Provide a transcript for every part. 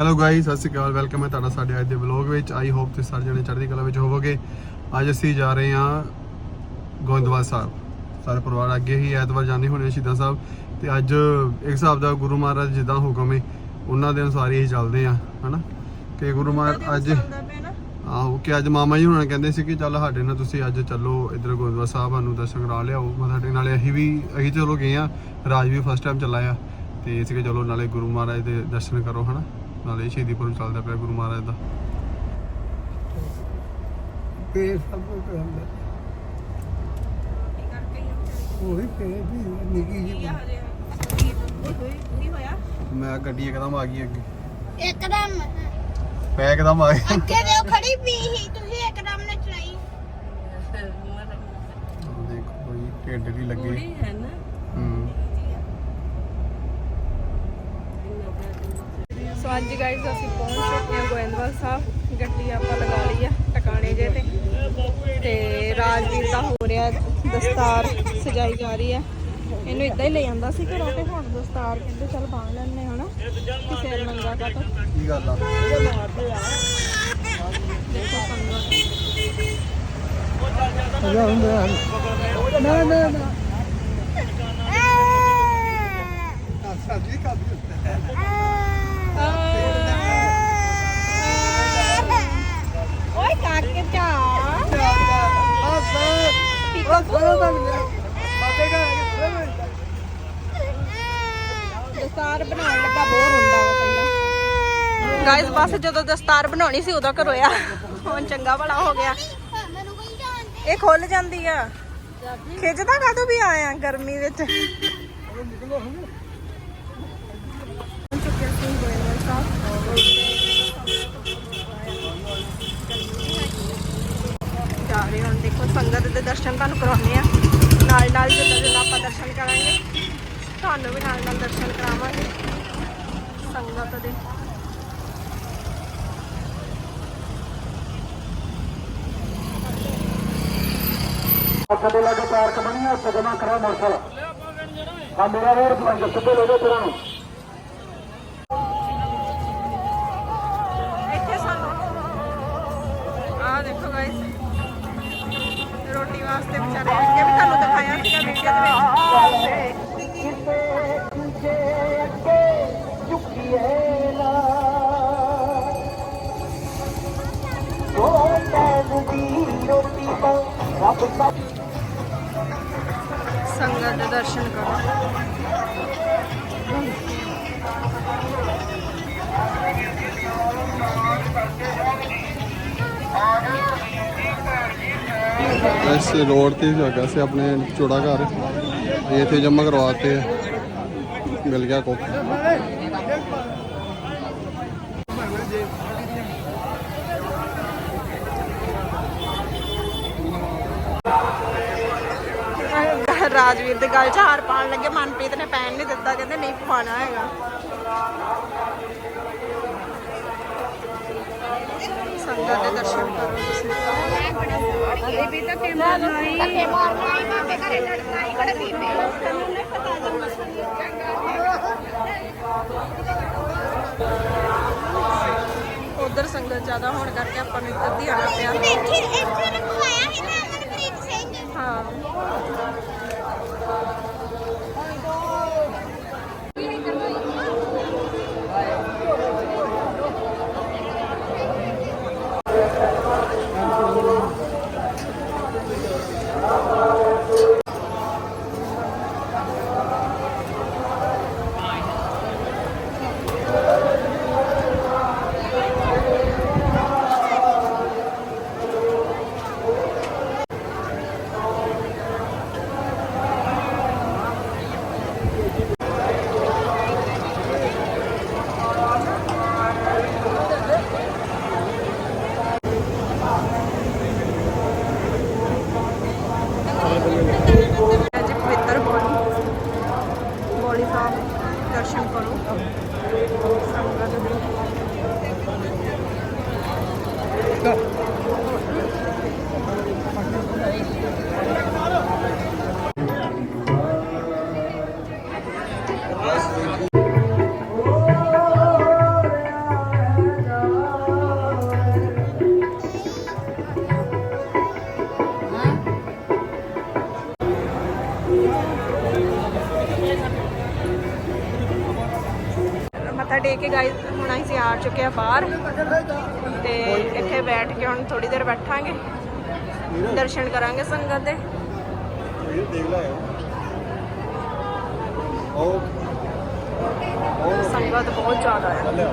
Hello guys ਸਤਿ ਸ਼੍ਰੀ ਅਕਾਲ welcome ਹੈ ਤੁਹਾਡਾ ਸਾਡੇ ਅੱਜ ਦੇ ਵਲੌਗ ਵਿੱਚ। ਆਈ ਹੋਪ ਤੁਸੀਂ ਸਾਰੇ ਜਣੇ ਚੜ੍ਹਦੀ ਕਲਾ ਵਿੱਚ ਹੋਵੋਗੇ। ਅੱਜ ਅਸੀਂ ਜਾ ਰਹੇ ਹਾਂ ਗੋਇੰਦਵਾਲ ਸਾਹਿਬ। ਸਾਰੇ ਪਰਿਵਾਰ ਅੱਗੇ ਹੀ ਐਤਵਾਰ ਜਾਂਦੇ ਹੋਣੇ ਸ਼ਹੀਦਾਂ ਸਾਹਿਬ। ਤੇ ਅੱਜ ਇੱਕ ਹਿਸਾਬ ਦਾ ਗੁਰੂ ਮਹਾਰਾਜ ਜਿੱਦਾਂ ਹੁਕਮ ਹੈ ਉਹਨਾਂ ਦੇ ਅਨੁਸਾਰ ਹੀ ਚੱਲਦੇ ਆ ਹਨਾ? ਕਿ ਗੁਰੂ ਮਹਾਰਾਜ ਅੱਜ ਆਹੋ ਕਿ ਅੱਜ ਮਾਮਾ ਜੀ ਹੁਣਾਂ ਕਹਿੰਦੇ ਸੀ ਕਿ ਚੱਲ ਸਾਡੇ ਨਾਲ ਤੁਸੀਂ ਅੱਜ ਚੱਲੋ ਇਧਰ ਗੋਇੰਦਵਾਲ ਸਾਹਿਬ ਨੂੰ ਦਰਸ਼ਨ ਕਰਾ ਲਿਆਓ। ਮੈਂ ਸਾਡੇ ਨਾਲੇ ਅਸੀਂ ਵੀ ਅਸੀਂ ਚਲੋ ਗਏ ਆ। ਰਾਜ ਵੀ ਫਸਟ ਟਾਈਮ ਚੱਲਾ ਆ। ਤੇ ਇਸ ਕੇ ਚਲੋ ਨਾਲੇ ਗੁਰੂ ਮਹਾਰਾਜ ਦੇ ਦਰਸ਼ਨ ਕਰੋ ਹਨਾ? ਨਾਲੇ ਸ਼ਹੀਦੀਪੁਰ ਚੱਲਦਾ ਪਿਆ ਗੁਰੂ ਮਹਾਰਾਜ ਦਾ। ਪੇ ਸਭ ਕੁਝ ਹੁੰਦਾ। ਉਹੀ ਪੇ ਵੀ ਨਿੱਕੀ ਜੀ ਮੈਂ ਗੱਡੀ ਇੱਕਦਮ ਆ ਗਈ ਅੱਗੇ। ਇੱਕਦਮ। ਮੈਂ ਇੱਕਦਮ ਆ ਗਿਆ। ਅੱਗੇ ਦੇ ਉਹ ਖੜੀ ਪਈ ਸੀ ਤੁਸੀਂ ਇੱਕਦਮ ਨੇ ਚਲਾਈ। ਦੇਖੋ ਕੋਈ ਢਿੱਡ ਵੀ ਲੱਗੇ। ਹੈ ਨਾ। ਹੂੰ। ਸੋ ਅੱਜ ਗਾਇਜ਼ ਅਸੀਂ ਪਹੁੰਚ ਚੁੱਕੇ ਹਾਂ ਗੋਇੰਦਵਾਲ ਸਾਹਿਬ। ਗੱਡੀ ਆਪਾਂ ਲਗਾ ਲਈ ਆ ਟਿਕਾਣੇ ਜੇ ਤੇ। ਤੇ ਰਾਜਵੀਰ ਦਾ ਹੋ ਰਿਹਾ ਦਸਤਾਰ ਸਜਾਈ ਜਾ ਰਹੀ ਹੈ। ਇਹਨੂੰ ਇਦਾਂ ਹੀ ਲੈ ਜਾਂਦਾ ਸੀ ਘਰੋਂ ਤੇ ਹੁਣ ਦਸਤਾਰ ਕਹਿੰਦੇ ਚੱਲ ਬੰਨ ਲੈਣੇ ਹਨਾ ਕਿਸੇ ਨੰਗਾ ਕੱਟ ਕੀ ਗੱਲ ਆ? ਦੇਖੋ ਸੰਗਤ ਅਜਾ ਹੁੰਦਾ ਨਾ ਨਾ ਨਾ ਸਾਡੀ ਕਾਬੀ ਓਏ ਕਾਕੇ ਚਾ ਬਸ ਬਸ ਬਸ ਬਾਤੇ ਕਾ ਦਸਤਾਰ ਬਣਾਉਣ ਲੱਗਾ ਬੋਰ ਹੁੰਦਾ ਵਾ ਪਹਿਲਾਂ ਗਾਇਜ਼ ਬਸ ਜਦੋਂ ਦਸਤਾਰ ਬਣਾਉਣੀ ਸੀ ਉਦੋਂ ਘਰੋਂ ਹੁਣ ਚੰਗਾ ਭਲਾ ਹੋ ਗਿਆ। ਇਹ ਖੁੱਲ ਜਾਂਦੀ ਆ। ਖਿੱਚਦਾ ਕਾਦੋਂ ਵੀ ਆਇਆ ਗਰਮੀ ਵਿੱਚ? ਜਾ ਰਹੇ ਹੁਣ ਦੇਖੋ ਸੰਗਤ ਦੇ ਦਰਸ਼ਨ ਤੁਹਾਨੂੰ ਕਰਾਉਂਦੇ ਆ ਨਾਲ ਨਾਲ ਜਿੱਦਾਂ ਜਿੱਦਾਂ ਆਪਾਂ ਦਰਸ਼ਨ ਕਰਾਂਗੇ ਤੁਹਾਨੂੰ ਵੀ ਨਾਲ ਨਾਲ ਦਰਸ਼ਨ ਕਰਾਵਾਂਗੇ ਸੰਗਤ ਦੇ ਸਾਡੇ ਲਾਗੇ ਪਾਰਕ ਬਣੀ ਆ ਜਮਾ ਕਰਾ ਮੋਟਰਸਾਈਕਲ। ਆ ਮੇਰਾ ਰੋਡ ਬਣ ਸਿੱਧੇ ਲੈ ਜਾਓ ਤੇਰਾ ਨੂੰ। ਇੱਥੇ ਸਾਨੂੰ। ਆਹ ਦੇਖੋ ਗਾਇਸ ਰੋਟੀ ਵਾਸਤੇ ਵਿਚਾਰੇ ਅੱਗੇ ਵੀ ਤੁਹਾਨੂੰ ਦਿਖਾਇਆ ਸੀਗਾ ਵੀਡੀਓ ਦੇ ਵਿੱਚ। ਸੰਗਤ ਦੇ ਦਰਸ਼ਨ ਕਰੋ। ਇਸ ਰੋਡ ਤੇ ਹੈਗਾ ਸੀ ਆਪਣੇ ਚੋੜਾ ਘਰ, ਇਹ ਇੱਥੇ ਜਮ੍ਹਾਂ ਕਰਵਾਤੇ ਆ। ਮਿਲ ਗਿਆ ਕੋਕ ਦੇ ਗਲ 'ਚ ਹਾਰ ਪਾਉਣ ਲੱਗੇ ਮਨਪ੍ਰੀਤ ਨੇ ਪੈਣ ਨਹੀਂ ਦਿੱਤਾ ਕਹਿੰਦੇ ਨਹੀਂ ਪਵਾਉਣਾ ਹੈਗਾ। ਸੰਗਤ ਦੇ ਦਰਸ਼ਨ ਕਰੋ ਤੁਸੀਂ। ਅਰੇ ਵੀ ਤਾਂ ਕੇ ਮਾਰਨਾ ਹੀ ਮਾਰਨਾ ਹੀ ਮਾਪੇ ਘਰੇ ਲੜਨਾ ਹੀ ਕੋੜੇ ਪੀਪੇ ਤੈਨੂੰ ਨਹੀਂ ਪਤਾ ਮਸਲੀ ਉਧਰ ਸੰਗਤ ਜ਼ਿਆਦਾ ਹੋਣ ਕਰਕੇ ਆਪਾਂ ਨੂੰ ਇੱਧਰ ਦੀ ਆਣਾ ਪਿਆ। ਇੱਥੇ ਇੱਥੇ ਰਖਵਾਇਆ ਸੀ ਨਾ ਅਮਨਪ੍ਰੀਤ ਸਿੰਘ। ਹਾਂ। ਟੇਕ ਕੇ ਗਾਇਸ ਹੁਣ ਅਸੀਂ ਆ ਚੁੱਕੇ ਆ ਬਾਹਰ ਤੇ ਇੱਥੇ ਬੈਠ ਕੇ ਹੁਣ ਥੋੜੀ ਦੇਰ ਬੈਠਾਂਗੇ। ਦਰਸ਼ਨ ਕਰਾਂਗੇ ਸੰਗਤ ਦੇ। ਇਹ ਦੇਖ ਲੈ ਉਹ ਸੰਗਤ ਬਹੁਤ ਜ਼ਿਆਦਾ ਹੈ।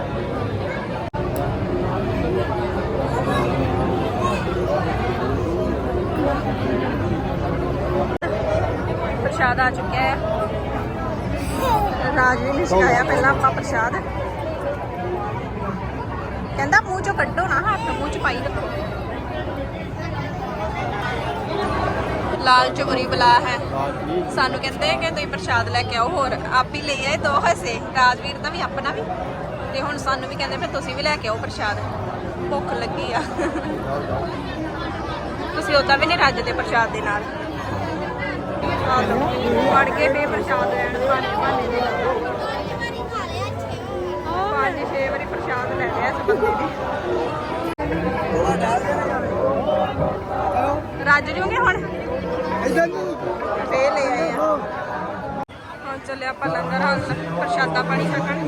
ਪ੍ਰਸ਼ਾਦ ਆ ਚੁੱਕਿਆ ਹੈ। ਰਾਜਵੀਰ ਨੇ ਛਕਾਇਆ ਪਹਿਲਾਂ ਆਪਾਂ ਪ੍ਰਸ਼ਾਦ। ਕਹਿੰਦਾ ਮੂੰਹ ਚੋਂ ਕੱਢੋ ਨਾ, ਹੱਥ ਮੂੰਹ ਚ ਪਾਈ ਰੱਖੋ। ਲਾਲ ਚੋਰੀ ਬਲਾ ਹੈ। ਸਾਨੂੰ ਕਹਿੰਦੇ ਕਿ ਤੁਸੀਂ ਪ੍ਰਸ਼ਾਦ ਲੈ ਕੇ ਆਓ, ਹੋਰ ਆਪ ਹੀ ਲਈ ਆਏ, ਦੋ ਹਸੇ ਰਾਜਵੀਰ ਦਾ ਵੀ, ਆਪਣਾ ਵੀ। ਤੇ ਹੁਣ ਸਾਨੂੰ ਵੀ ਕਹਿੰਦੇ ਫਿਰ ਤੁਸੀਂ ਵੀ ਲੈ ਕੇ ਆਓ ਪ੍ਰਸ਼ਾਦ। ਭੁੱਖ ਲੱਗੀ ਆ। ਤੁਸੀਂ ਉਦਾਂ ਵੀ ਨਹੀਂ ਰੱਜਦੇ ਪ੍ਰਸ਼ਾਦ ਦੇ ਨਾਲ। ਆ ਲਓ ਵੜ ਕੇ ਫੇ ਪ੍ਰਸ਼ਾਦ ਲੈਣ ਭਾਣੇ ਭਾਣੇ ਦੇ ਪੰਜ ਛੇ ਵਾਰੀ ਪ੍ਰਸ਼ਾਦ ਲੈ ਲਿਆ ਇਸ ਬੰਦੇ ਨੇ। ਰੱਜ ਜੂਗੇ ਹੁਣ? ਇਧਰ ਲੈ ਆਏ ਆ। ਹੁਣ ਚੱਲੇ ਆਪਾਂ ਲੰਗਰ ਹਾਲ, ਪ੍ਰਸ਼ਾਦਾ ਪਾਣੀ ਛਕਣ।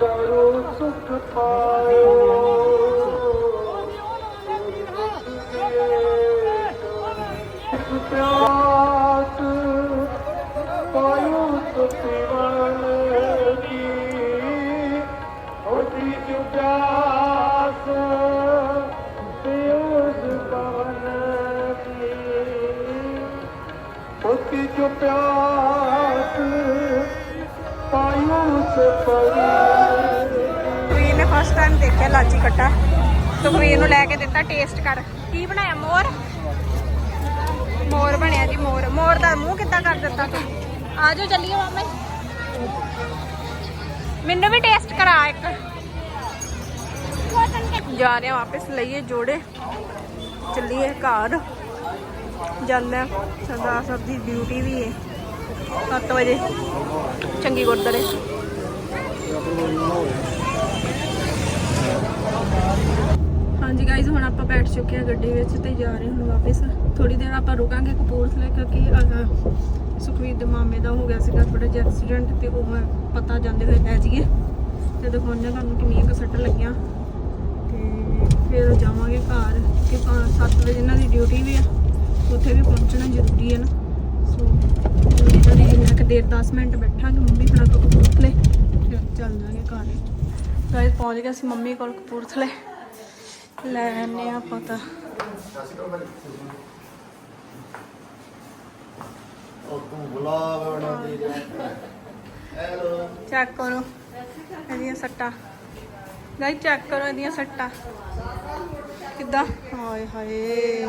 ਦਰੂ ਸੁਖ ਪਾਇਓ। ਪਿਆਤ ਪਾਇਓ ਸੁਤਿਵਨ ਕੀ ਹੋਤੀ ਜੁਗਾਸ ਪਿਓਸ ਪਵਨ ਕੀ ਹੋਤੀ ਜੋ ਪਿਆਤ ਪਾਇਓ ਨੇ ਫਸਟ ਟਾਈਮ ਦੇਖਿਆ ਲਾਚੀ ਕੱਟਾ ਸੁਖਵੀਰ ਨੂੰ ਲੈ ਕੇ ਦਿੱਤਾ ਟੇਸਟ ਕਰ। ਕੀ ਬਣਾਇਆ? ਮੋਰ? ਮੋਰ ਬਣਿਆ ਜੀ, ਮੋਰ। ਮੋਰ ਦਾ ਮੂੰਹ ਕਿੱਦਾਂ ਕਰ ਦਿੱਤਾ ਤੂੰ? ਆ ਜਾਓ, ਚੱਲੀਏ ਮਾਮਾ। ਮੈਨੂੰ ਵੀ ਟੇਸਟ ਕਰਾ ਇੱਕ। ਜਾ ਰਹੇ ਹਾਂ ਵਾਪਸ, ਲਈਏ ਜੋੜੇ। ਚੱਲੀਏ ਘਰ। ਜਾਂਦਾ ਸਰਦਾਰ ਸਾਹਿਬ ਦੀ ਡਿਊਟੀ ਵੀ ਹੈ। 7 ਵਜੇ। ਚੰਗੀ ਗੁਰਦੁਆਰੇ ਹਾਂਜੀ ਗਾਇਜ਼ ਹੁਣ ਆਪਾਂ ਬੈਠ ਚੁੱਕੇ ਹਾਂ ਗੱਡੀ ਵਿੱਚ ਤੇ ਜਾ ਰਹੇ ਹੁਣ ਵਾਪਸ। ਥੋੜੀ ਦੇਰ ਆਪਾਂ ਰੁਕਾਂਗੇ ਕਪੂਰਥਲੇ ਕਿਉਂਕਿ ਅਹ, ਸੁਖਵੀਰ ਦੇ ਮਾਮੇ ਦਾ ਹੋ ਗਿਆ ਸੀਗਾ ਥੋੜਾ ਜਿਹਾ ਐਕਸੀਡੈਂਟ ਤੇ ਉਹ ਮੈਂ ਪਤਾ ਜਾਂਦੇ ਹੋਏ ਲੈ ਜਾਈਏ। ਤੇ ਦਿਖਾਉਂਦੇ ਤੁਹਾਨੂੰ ਕਿੰਨੀਆਂ ਕੁ ਸੱਟ ਲੱਗੀਆਂ। ਤੇ ਫਿਰ ਜਾਵਾਂਗੇ ਘਰ ਕਿ 7 ਵਜੇ ਇਹਨਾਂ ਦੀ ਡਿਊਟੀ ਵੀ ਆ। ਉੱਥੇ ਵੀ ਪਹੁੰਚਣਾ ਜ਼ਰੂਰੀ ਹੈ ਨਾ। ਸੋ ਇਹਨਾਂ ਦੀ ਜਿੰਨਾ ਕੁ ਦੇਰ 10 ਮਿੰਟ ਬੈਠਾਂਗੇ ਮੰਮੀ ਬਣਾ ਕੇ ਕਪੂਰਥਲੇ ਫਿਰ ਚੱਲ ਜਾਵਾਂਗੇ ਘਰ। ਗਾਇਜ਼ ਪਹੁੰਚ ਗਏ ਸੀ ਮੰਮੀ ਕੋਲ ਕਪੂਰਥਲੇ। ਲੈ ਆਨੇ ਆ ਪਤਾ ਉਹ ਤੂੰ ਗੁਲਾਬ ਬਣਾਉਂਦੀ ਹੈਲੋ। ਚੈੱਕ ਕਰੋ ਇਹਦੀਆਂ ਸੱਟਾਂ। ਗਾਇਜ਼ ਚੈੱਕ ਕਰੋ ਇਹਦੀਆਂ ਸੱਟਾਂ। ਕਿੱਦਾਂ? ਹਾਏ ਹਾਏ।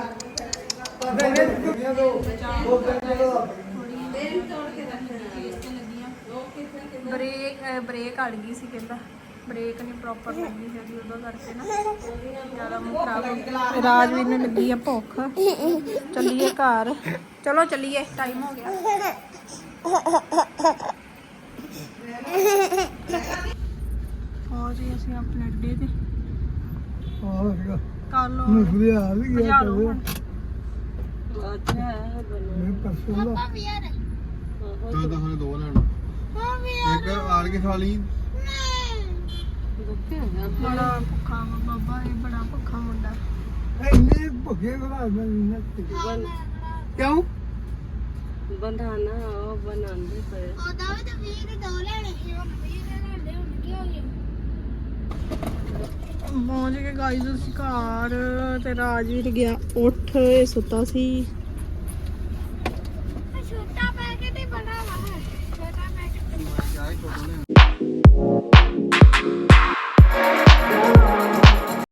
ਬ੍ਰੇਕ ਬ੍ਰੇਕ ਅੜ ਗਈ ਸੀ ਕਹਿੰਦਾ। ਬ੍ਰੇਕ ਨਹੀਂ ਪ੍ਰੋਪਰ ਲੱਗੀ ਹੈਗੀ ਉਹਦਾ ਕਰਕੇ ਨਾ। ਜ਼ਿਆਦਾ ਮੂੰਹ ਖਰਾਬ ਹੋ ਗਿਆ। ਰਾਜਵੀਰ ਨੂੰ ਲੱਗੀ ਆ ਭੁੱਖ। ਚੱਲੀਏ ਘਰ। ਚਲੋ ਚੱਲੀਏ ਟਾਈਮ ਹੋ ਗਿਆ। ਹੋ ਜੀ ਅਸੀਂ ਆਪਣੇ ਅੱਡੇ ਤੇ ਆਹ ਕਰ ਲਓ। ਮੁਖਦੇ ਆ ਵੀ ਗਿਆ ਲਓ ਹੁਣ। ਮੈਂ ਪਰਸੋਂ ਦਾ ਤਾਂ ਤਾਂ ਹਲੇ ਦੋ ਲੈਣਾ। ਇੱਕ ਆੜ ਕੇ ਖਾ ਲਈ। ਬੜਾ ਭੁੱਖਾ ਵਾ ਬਾਬਾ ਇਹ ਬੜਾ ਭੁੱਖਾ ਮੁੰਡਾ। ਇੰਨੇ ਭੁੱਖੇ ਕਿਉਂ? ਬੰਧਾਨਾ ਉਹ ਬਣਾਉਂਦੇ ਪਏ। ਉਹਦਾ ਵੀ ਤਾਂ ਦੇ ਦੋ ਲੈਣੇ ਸੀ ਹੁਣ ਵੀਹ ਦੇ ਲੈਣੇ ਹੁਣ ਕੀ ਹੋ ਗਿਆ ਪਹੁੰਚ ਕੇ ਗਾਈਜ਼ ਅਸੀਂ ਘਰ ਤੇ ਰਾਜਵੀਰ ਗਿਆ ਉੱਠ ਇਹ ਸੁੱਤਾ ਸੀ।